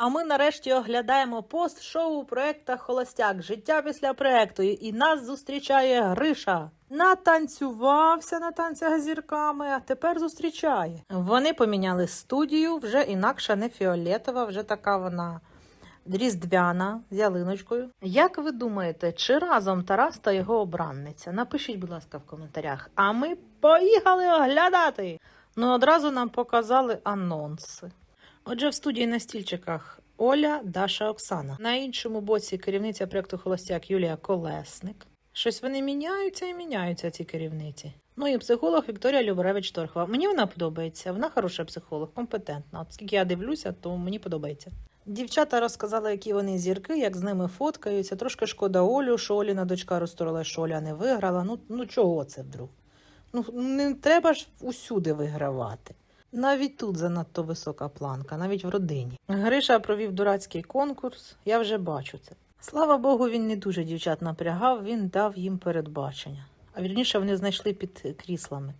А ми нарешті оглядаємо пост шоу проекта Холостяк. Життя після проекту. І нас зустрічає Гриша. Натанцювався на танцях зірками, а тепер зустрічає. Вони поміняли студію, вже інакша, не фіолетова, вже така вона різдвяна з ялиночкою. Як ви думаєте, чи разом Тарас та його обранниця? Напишіть, будь ласка, в коментарях. А ми поїхали оглядати. Ну, одразу нам показали анонси. Отже, в студії на стільчиках Оля, Даша, Оксана. На іншому боці керівниця проєкту Холостяк Юлія Колесник. Щось вони міняються і міняються, ці керівниці. Ну і психолог Вікторія Любаревич Торхова. Мені вона подобається. Вона хороша психолог, компетентна. От скільки я дивлюся, то мені подобається. Дівчата розказали, які вони зірки, як з ними фоткаються. Трошки шкода Олю, що Оліна дочка розстроїла, що Оля не виграла. Ну, ну чого це вдруг? Ну не треба ж усюди вигравати. Навіть тут занадто висока планка, навіть в родині. Гриша провів дурацький конкурс, я вже бачу це. Слава Богу, він не дуже дівчат напрягав, він дав їм передбачення. А вірніше вони знайшли під кріслами.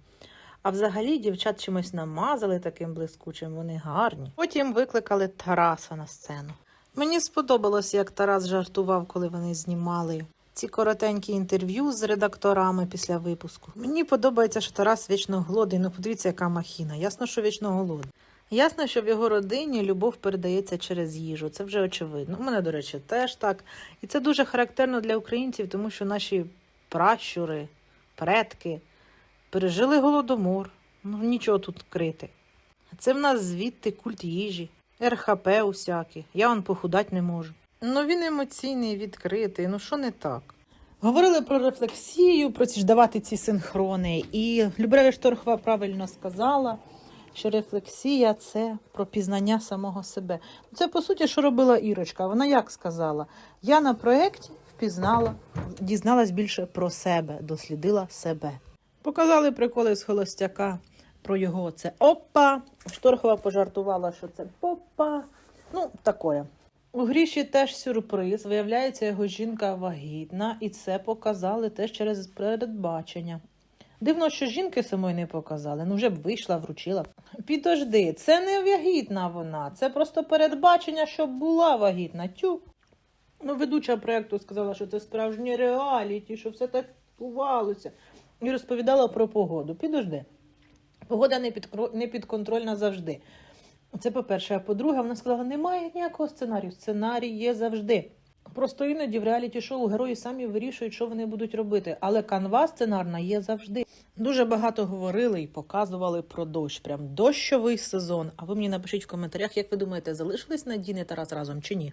А взагалі дівчат чимось намазали таким блискучим, вони гарні. Потім викликали Тараса на сцену. Мені сподобалось, як Тарас жартував, коли вони знімали ці коротенькі інтерв'ю з редакторами після випуску. Мені подобається, що Тарас вічно голодний. Ну подивіться, яка махіна. Ясно, що вічно голодний. Ясно, що в його родині любов передається через їжу. Це вже очевидно. У мене, до речі, теж так. І це дуже характерно для українців, тому що наші пращури, предки пережили голодомор. Ну нічого тут крити. Це в нас звідти культ їжі, РХП усякі. Я он похудать не можу. Ну він емоційний, відкритий. Ну що не так? Говорили про рефлексію, про ці ж давати ці синхрони. І Любрея Шторхова правильно сказала, що рефлексія це про пізнання самого себе. Це по суті, що робила Ірочка. Вона як сказала? Я на проєкті впізнала, дізналась більше про себе, дослідила себе. Показали приколи з холостяка про його це опа. Шторхова пожартувала, що це попа. Ну, такое. У Гріші теж сюрприз. Виявляється, його жінка вагітна, і це показали теж через передбачення. Дивно, що жінки самої не показали. Ну вже б вийшла, вручила. Підожди, це не вагітна вона, це просто передбачення, щоб була вагітна. Тю. Ну, ведуча проєкту сказала, що це справжнє реаліті, що все так відбувалося. І розповідала про погоду. Підожди. Погода не підконтрольна завжди. Це по-перше. А по-друге, вона сказала, немає ніякого сценарію. Сценарій є завжди. Просто іноді в реаліті шоу герої самі вирішують, що вони будуть робити. Але канва сценарна є завжди. Дуже багато говорили і показували про дощ. Прям дощовий сезон. А ви мені напишіть в коментарях, як ви думаєте, залишились Надіни Тарас разом чи ні?